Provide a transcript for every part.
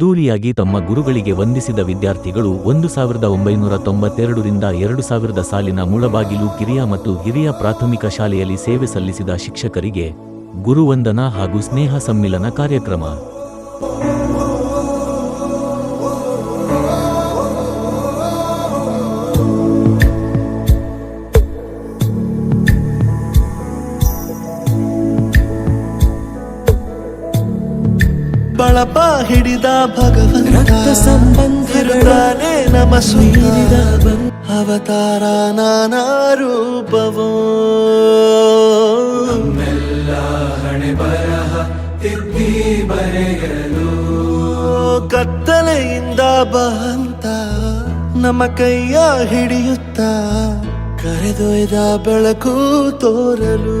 ಅದ್ದೂರಿಯಾಗಿ ತಮ್ಮ ಗುರುಗಳಿಗೆ ವಂದಿಸಿದ ವಿದ್ಯಾರ್ಥಿಗಳು ಒಂದು ಸಾವಿರದ ಒಂಬೈನೂರ ತೊಂಬತ್ತೆರಡರಿಂದ ಎರಡು ಸಾವಿರದ ಸಾಲಿನ ಮುಳಬಾಗಿಲು ಕಿರಿಯ ಮತ್ತು ಹಿರಿಯ ಪ್ರಾಥಮಿಕ ಶಾಲೆಯಲ್ಲಿ ಸೇವೆ ಸಲ್ಲಿಸಿದ ಶಿಕ್ಷಕರಿಗೆ ಗುರುವಂದನಾ ಹಾಗೂ ಸ್ನೇಹ ಸಮ್ಮಿಲನ ಕಾರ್ಯಕ್ರಮ. ಬಳಪ ಹಿಡಿದ ಭಗವಂತ. ಸಂಬಂಧಿರುತ್ತಾನೆ ನಮ ಸುಂದರ ಅವತಾರ ನಾನಾ ರೂಪವೋ. ಕತ್ತಲೆಯಿಂದ ಬಂತ ನಮ್ಮ ಕೈಯ ಹಿಡಿಯುತ್ತ ಕರೆದೊಯ್ದ ಬೆಳಕು ತೋರಲು.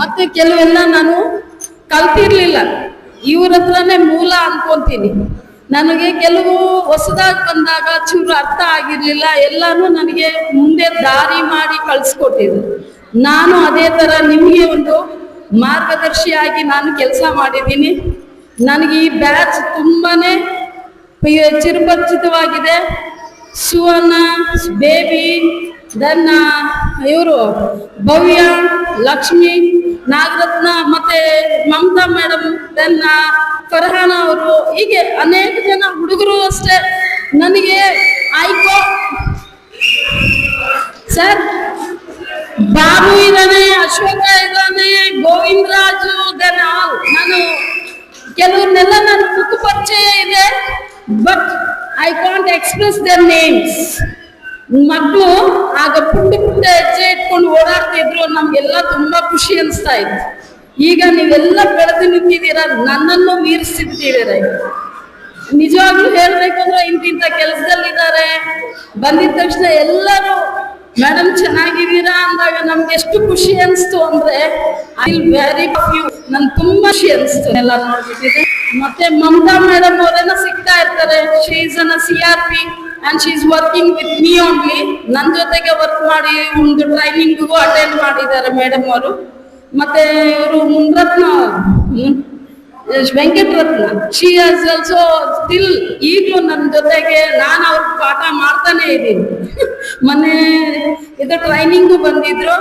ಮತ್ತೆ ಕೆಲವೆಲ್ಲ ನಾನು ಕಲ್ತಿರ್ಲಿಲ್ಲ. ಇವ್ರ ಹತ್ರನೇ ಮೂಲ ಅನ್ಕೊಂತೀನಿ. ನನಗೆ ಕೆಲವು ಹೊಸದಾಗಿ ಬಂದಾಗ ಚೂರು ಅರ್ಥ ಆಗಿರ್ಲಿಲ್ಲ. ಎಲ್ಲಾನು ನನಗೆ ಮುಂದೆ ದಾರಿ ಮಾಡಿ ಕಳ್ಸಿಕೊಟ್ಟಿದ್ರು. ನಾನು ಅದೇ ತರ ನಿಮಗೆ ಒಂದು ಮಾರ್ಗದರ್ಶಿಯಾಗಿ ನಾನು ಕೆಲಸ ಮಾಡಿದ್ದೀನಿ. ನನಗೆ ಈ ಬ್ಯಾಚ್ ತುಂಬಾನೇ ಪಿ- ಚಿರಪರಿಚಿತವಾಗಿದೆ. ಸುವರ್ಣ, ಬೇಬಿ ದನ್ನ ಇವರು ಭವ್ಯ, ಲಕ್ಷ್ಮಿ ನಾಗರತ್ನ ಮತ್ತೆ ಮಮತಾ ಮೇಡಮ್ ದೆನ್ನ ಫರ್ಹಾನ ಅವರು ಹೀಗೆ ಅನೇಕ ಜನ ಹುಡುಗರು ಅಷ್ಟೇ. ನನಗೆ ಆಯ್ಕೋ. ಸರ್, ಬಾಬು ಇದ್ದಾನೆ ಅಶೋಕ ಇದ್ದಾನೆ ಗೋವಿಂದ ರಾಜು ದೆನ್ ಆಲ್ ನಾನು ಕೆಲವ್ರನ್ನೆಲ್ಲ ನನ್ನ ಪರಿಚಯ ಇದೆ, but I can't express their names ಮಕ್ಕಳು ಆಗ ಪುಟ್ಟ ಪುಟ್ಟ ಹೆಜ್ಜೆ ಇಟ್ಕೊಂಡು ಓಡಾಡ್ತಿದ್ರು ನಮ್ಗೆಲ್ಲ ತುಂಬಾ ಖುಷಿ ಅನಿಸ್ತಾ ಇತ್ತು. ಈಗ ನೀವೆಲ್ಲ ಬೆಳೆದು ನಿಂತಿದ್ದೀರ? ನನ್ನನ್ನು ಮೀರಿಸಿದ್ದೀರ ನಿಜವಾಗ್ಲೂ ಹೇಳ್ಬೇಕು ಅಂದ್ರೆ ಇಂತಿಂತ ಕೆಲಸದಲ್ಲಿದ್ದಾರೆ. ಬಂದಿದ ತಕ್ಷಣ ಎಲ್ಲರೂ ಮೇಡಮ್ ಚೆನ್ನಾಗಿದ್ದೀರಾ? ಅಂದಾಗ ನಮ್ಗೆ ಎಷ್ಟು ಖುಷಿ ಅನಿಸ್ತು ಅಂದ್ರೆ, ಐ ವೆರಿ ಯು. ನನ್ ತುಂಬಾ ಖುಷಿ ಅನಿಸ್ತು. ಎಲ್ಲ ನೋಡ್ಬಿಟ್ಟಿದೆ ಮತ್ತೆ ಮಮತಾ ಮೇಡಮ್ ಅವರೇನ ಸಿಗ್ತಾ ಇರ್ತಾರೆ. Srijana C R P. And she is working with me only ನನ್ನ ಜೊತೆಗೆ ವರ್ಕ್ ಮಾಡಿ ಒಂದು ಟ್ರೈನಿಂಗ್ಗೂ ಅಟೆಂಡ್ ಮಾಡಿದ್ದಾರೆ ಮೇಡಮ್ ಅವರು. ಮತ್ತೆ ಇವರು ಮುನ್ರತ್ನ ಮುನ್- Venkataratna. She has also still ಈಗಲೂ ನನ್ನ ಜೊತೆಗೆ ನಾನು ಅವ್ರ ಪಾಠ ಮಾಡ್ತಾನೆ ಇದ್ದೀನಿ. ಮೊನ್ನೆ ಇದು ಟ್ರೈನಿಂಗು ಬಂದಿದ್ರು.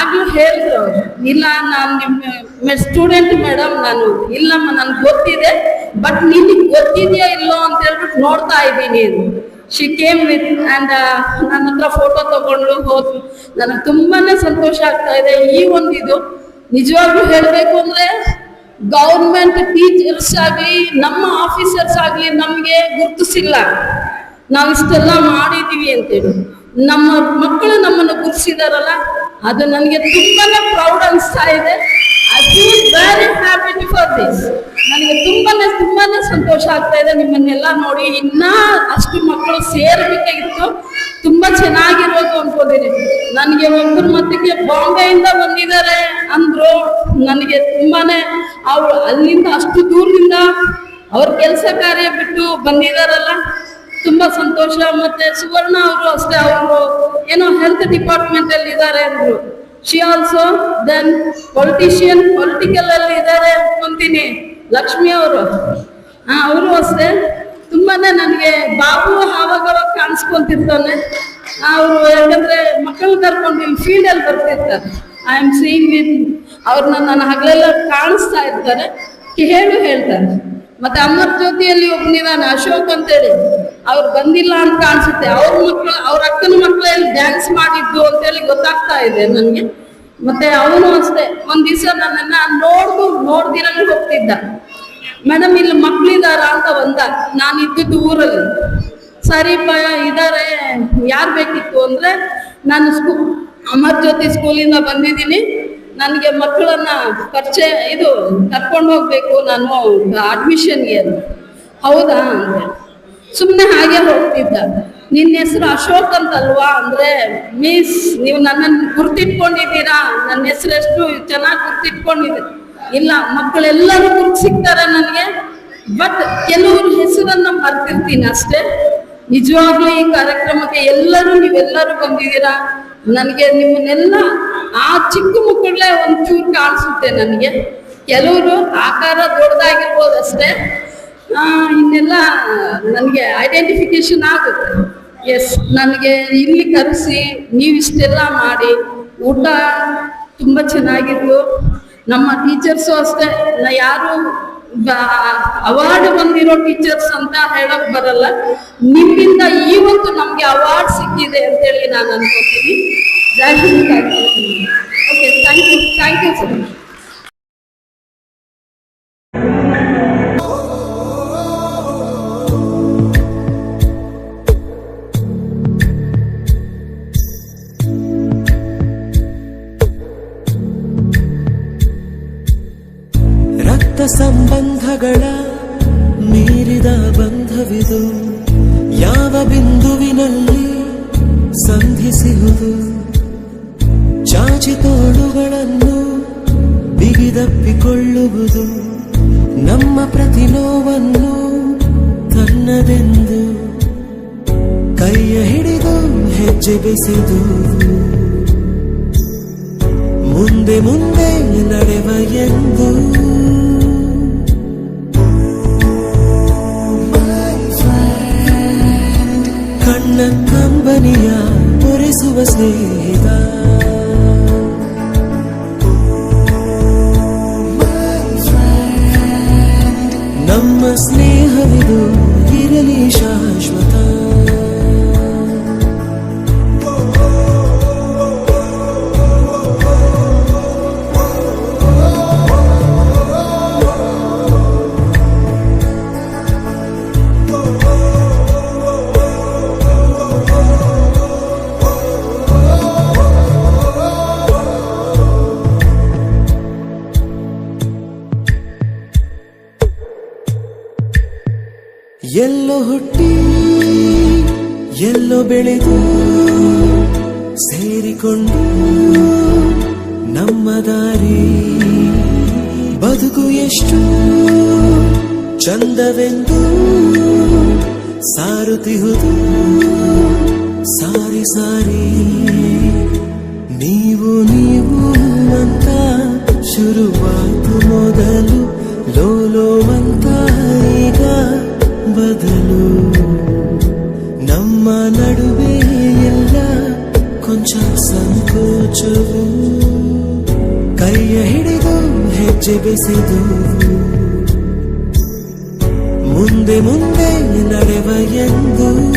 ಆಗ್ಲೂ ಹೇಳಿದ್ರು ಇಲ್ಲ ನಾನು ನಿಮ್ಮ ಸ್ಟೂಡೆಂಟ್ ಮೇಡಮ್ ನಾನು, ಇಲ್ಲಮ್ಮ, ನನ್ಗೆ ಗೊತ್ತಿದೆ ಬಟ್ ನಿನಗೆ ಗೊತ್ತಿದೆಯಾ ಇಲ್ಲೋ ಅಂತ ಹೇಳ್ಬಿಟ್ಟು ನೋಡ್ತಾ ಇದ್ದೀನಿ. ಶಿ ಕೇಮ್ ವಿತ್ ಆ್ಯಂಡ್ ನನ್ನ ಹತ್ರ ಫೋಟೋ ತಗೊಂಡು ಹೋದ್ರು ನನಗೆ ತುಂಬಾ ಸಂತೋಷ ಆಗ್ತಾ ಇದೆ. ಈ ಒಂದು ಇದು ನಿಜವಾಗ್ಲೂ ಹೇಳಬೇಕು ಅಂದರೆ ಗೌರ್ಮೆಂಟ್ ಟೀಚರ್ಸ್ ಆಗಲಿ, ನಮ್ಮ ಆಫೀಸರ್ಸ್ ಆಗಲಿ ನಮಗೆ ಗುರುತಿಸಿಲ್ಲ. ನಾವು ಇಷ್ಟೆಲ್ಲ ಮಾಡಿದ್ದೀವಿ ಅಂತೇಳಿ. ನಮ್ಮ ಮಕ್ಕಳು ನಮ್ಮನ್ನು ಗುರುತಿಸಿದಾರಲ್ಲ, ಅದು ನನಗೆ ತುಂಬಾ ಪ್ರೌಡ್ ಅನಿಸ್ತಾ ಇದೆ. I very happy for this ನನಗೆ ತುಂಬಾನೇ ತುಂಬಾನೇ ಸಂತೋಷ ಆಗ್ತಾ ಇದೆ ನಿಮ್ಮನ್ನೆಲ್ಲ ನೋಡಿ. ಇನ್ನ ಅಷ್ಟು ಮಕ್ಕಳು ಸೇರ್ಬೇಕಾಗಿತ್ತು. ತುಂಬಾ ಚೆನ್ನಾಗಿರೋದು ಅನ್ಕೋತೀನಿ ನನಗೆ ಒಬ್ಬರ ಮಟ್ಟಿಗೆ ಬಾಂಬೆಯಿಂದ ಬಂದಿದ್ದಾರೆ ಅಂದ್ರು. ನನಗೆ ತುಂಬಾನೇ ಅವ್ರು ಅಲ್ಲಿಂದ ಅಷ್ಟು ದೂರದಿಂದ ಅವ್ರ ಕೆಲಸ ಕಾರ್ಯ ಬಿಟ್ಟು ಬಂದಿದಾರಲ್ಲ ತುಂಬಾ ಸಂತೋಷ. ಮತ್ತೆ ಸುವರ್ಣ ಅವರು ಅಷ್ಟೇ, ಅವರು ಏನೋ ಹೆಲ್ತ್ ಡಿಪಾರ್ಟ್ಮೆಂಟ್ ಅಲ್ಲಿ ಇದ್ದಾರೆ ಅಂದ್ರು. She also then politician political ಅಲ್ಲಿ ಇದ್ದಾರೆ ಅನ್ಕೊಂತೀನಿ ಲಕ್ಷ್ಮಿ ಅವರು. ಅವರು ಅಷ್ಟೇ. ತುಂಬಾನೇ ನನಗೆ ಬಾಬು ಆವಾಗವಾಗ ಕಾಣಿಸ್ಕೊಂತಿರ್ತಾನೆ. ಅವರು ಯಾಕಂದ್ರೆ ಮಕ್ಕಳು ಕರ್ಕೊಂಡು ಇಲ್ಲಿ ಫೀಲ್ಡ್ ಅಲ್ಲಿ ಬರ್ತಿರ್ತಾರೆ. ಐ ಆಮ್ ಸೀಯಿಂಗ್ ವಿತ್ ಅವ್ರನ್ನ ನಾನು ಹಗಲೆಲ್ಲ ಕಾಣಿಸ್ತಾ ಇರ್ತಾರೆ. ಹೇಳು ಹೇಳ್ತಾರೆ. ಮತ್ತೆ ಅಮರ್ ಜ್ಯೋತಿಯಲ್ಲಿ ಒಬ್ಬನಿದಾನೆ ಅಶೋಕ್ ಅಂತೇಳಿ. ಅವ್ರು ಬಂದಿಲ್ಲ ಅಂತ ಕಾಣಿಸುತ್ತೆ ಅವ್ರ ಮಕ್ಕಳು ಅವ್ರ ಅಕ್ಕನ ಮಕ್ಕಳಲ್ಲಿ ಡ್ಯಾನ್ಸ್ ಮಾಡಿದ್ದು ಅಂತೇಳಿ ಗೊತ್ತಾಗ್ತಾ ಇದೆ ನನಗೆ. ಮತ್ತೆ ಅವನು ಅಷ್ಟೇ. ಒಂದ್ ದಿವಸ ನನ್ನನ್ನ ನೋಡ್ದು, ನೋಡ್ದಿರಂಗ್ ಹೋಗ್ತಿದ್ದ. ಮೇಡಮ್, ಇಲ್ಲಿ ಮಕ್ಳಿದಾರ ಅಂತ ಬಂದ. ನಾನು ಇದ್ದಿದ್ದು ಊರಲ್ಲಿ. ಸರಿ ಇದಾರೆ. ಯಾರು ಬೇಕಿತ್ತು? ಅಂದ್ರೆ, ನಾನು ಸ್ಕೂ ಅಮರ್ ಜ್ಯೋತಿ ಸ್ಕೂಲಿಂದ ಬಂದಿದ್ದೀನಿ. ನನಗೆ ಮಕ್ಕಳನ್ನ ಪರಿಚಯ, ಇದು ಕರ್ಕೊಂಡು ಹೋಗ್ಬೇಕು ನಾನು ಅಡ್ಮಿಷನ್ಗೆ ಹೌದಾ ಅಂದ್ರೆ ಸುಮ್ಮನೆ ಹಾಗೆ ಹೋಗ್ತಿದ್ದ. ನಿನ್ನ ಹೆಸರು ಅಶೋಕ್ ಅಂತಲ್ವಾ ಅಂದ್ರೆ ಮಿಸ್ ನೀವು ನನ್ನನ್ನು ಗುರ್ತಿಟ್ಕೊಂಡಿದ್ದೀರಾ? ನನ್ನ ಹೆಸರು ಎಷ್ಟು ಚೆನ್ನಾಗಿ ಗುರ್ತಿಟ್ಕೊಂಡಿದ್ದೀರಿ ಇಲ್ಲ, ಮಕ್ಕಳೆಲ್ಲರೂ ಗುರ್ತು ಸಿಗ್ತಾರೆ ನನಗೆ ಬಟ್ ಕೆಲವ್ರ ಹೆಸರನ್ನ ಮರ್ತಿರ್ತೀನಿ ಅಷ್ಟೇ. ನಿಜವಾಗ್ಲೂ ಈ ಕಾರ್ಯಕ್ರಮಕ್ಕೆ ಎಲ್ಲರೂ ನೀವೆಲ್ಲರೂ ಬಂದಿದ್ದೀರಾ? ನನಗೆ ನಿಮ್ಮನ್ನೆಲ್ಲ ಆ ಚಿಕ್ಕ ಮಕ್ಕಳೇ ಒಂಚೂರು ಕಾಣಿಸುತ್ತೆ ನನಗೆ. ಕೆಲವರು ಆಕಾರ ದೊಡ್ಡದಾಗಿರ್ಬೋದು ಅಷ್ಟೇ ಇನ್ನೆಲ್ಲ ನನಗೆ ಐಡೆಂಟಿಫಿಕೇಶನ್ ಆಗುತ್ತೆ. ಎಸ್ ನನಗೆ ಇಲ್ಲಿ ಕರೆಸಿ ನೀವು ಇಷ್ಟೆಲ್ಲ ಮಾಡಿ, ಊಟ ತುಂಬ ಚೆನ್ನಾಗಿತ್ತು. ನಮ್ಮ ಟೀಚರ್ಸು ಅಷ್ಟೇ. ನಾ ಯಾರು ಅವಾರ್ಡ್ ಬಂದಿರೋ ಟೀಚರ್ಸ್ ಅಂತ ಹೇಳಕ್ ಬರಲ್ಲ. ನಿಮ್ಮಿಂದ ಇವತ್ತು ನಮ್ಗೆ ಅವಾರ್ಡ್ ಸಿಕ್ಕಿದೆ ಅಂತೇಳಿ ನಾನು ಅನ್ಕೋತೀನಿ. Okay thank you thank you sir ಚಾಚಿ ತೋಳುಗಳನ್ನು ಬಿಗಿದಪ್ಪಿಕೊಳ್ಳುವುದು ನಮ್ಮ ಪ್ರತಿ ನೋವನ್ನು ತನ್ನದೆಂದು ಕೈಯ ಹಿಡಿದು ಹೆಜ್ಜೆ ಬೆಸೆದು ಮುಂದೆ ಮುಂದೆ ನಡೆವ ಎಂದು ಕಣ್ಣ ಕಂಬನಿಯ ಪೊರೆಸುವ ಸ್ನೇಹಿತ. ಎಲ್ಲೋ ಹುಟ್ಟಿ, ಎಲ್ಲೋ ಬೆಳೆದು ಸೇರಿಕೊಂಡು ನಮ್ಮ ದಾರಿ. ಬದುಕು ಎಷ್ಟು ಚಂದವೆಂದು ಸಾರುತ್ತಿಹುದು ಸಾರಿ ಸಾರಿ. ನೀವು ನೀವು ಅಂತ ಶುರುವಾತು ಮೊದಲು ಲೋಲೋ ನಮ್ಮ ನಡುವೆ ಎಲ್ಲ ಕೊಂಚ ಸಂಕೋಚವು. ಕೈಯ ಹಿಡಿದು ಹೆಜ್ಜೆ ಬೆಸೆದು. ಮುಂದೆ ಮುಂದೆ ನಡೆವ ಎಂದು.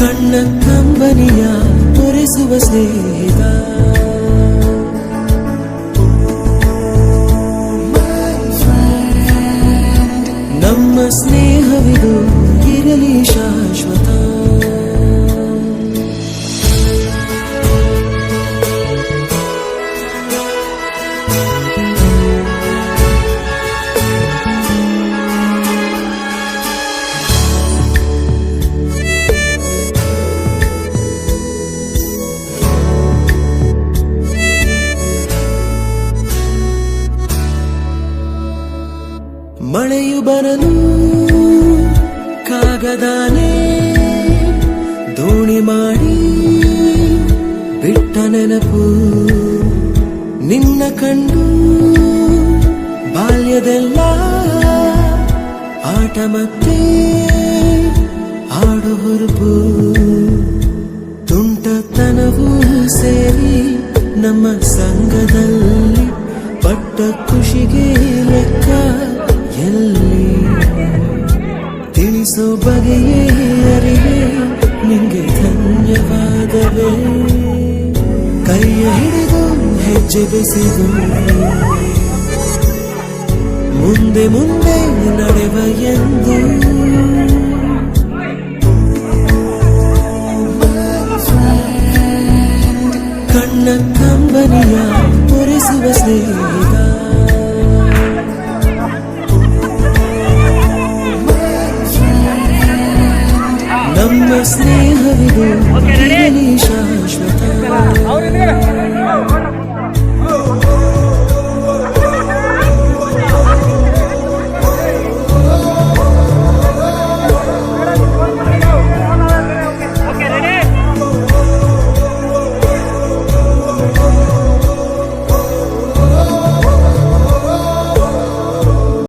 ಕಣ್ಣ ಕಂಬನಿಯ ತೋರಿಸುವ ಸ್ನೇಹಿತ. ಇರಲಿ ಶಾಶ್ವತ ಮಳೆಯು ಬರಲು ನೆನಪು ನಿನ್ನ ಕಂಡು ಬಾಲ್ಯದೆಲ್ಲ ಆಟ ಮತ್ತೆ ಆಡು ಹುರುಪು. ಸೇರಿ ನಮ್ಮ ಸಂಘದಲ್ಲಿ ಪಟ್ಟ ಖುಷಿಗೆ ಲೆಕ್ಕ ಎಲ್ಲಿ? ತಿಳಿಸೋ ಬಗೆಯೇ ಅರಿವೆ ನಿಂಗೆ ಧನ್ಯವಾದವೇ. ಕೈಯ ಹಿಡಿದು ಹೆಜ್ಜೆ ಬೆಸೆದು ಮುಂದೆ ಮುಂದೆ ನಡೆವ ಎಂದು.